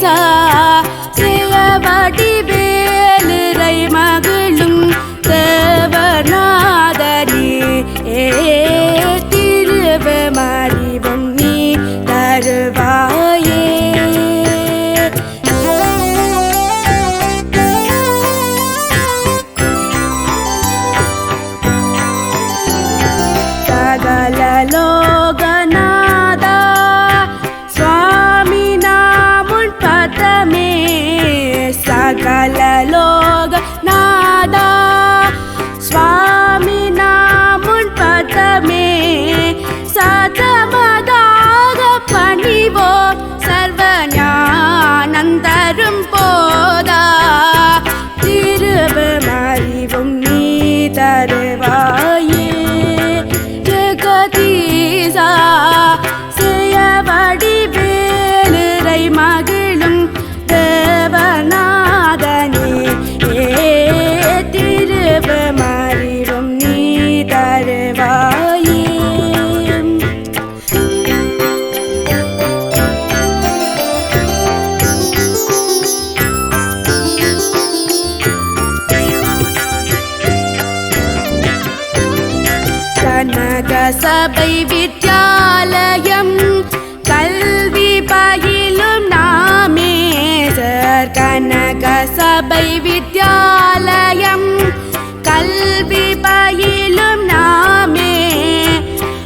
desire. சபை வித்யாலயம் கல்வி பயிலும் நாமேசர் கனக சபை வித்யாலயம் கல்வி பயிலும் நாமே.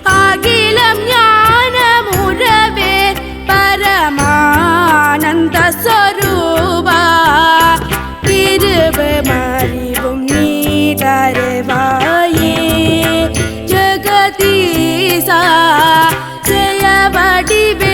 அகிலம் ஞான உறவே பரமானந்த சொரூபா. திருவு மறிவும் நீ தருவாயே. செய்ய வடிவே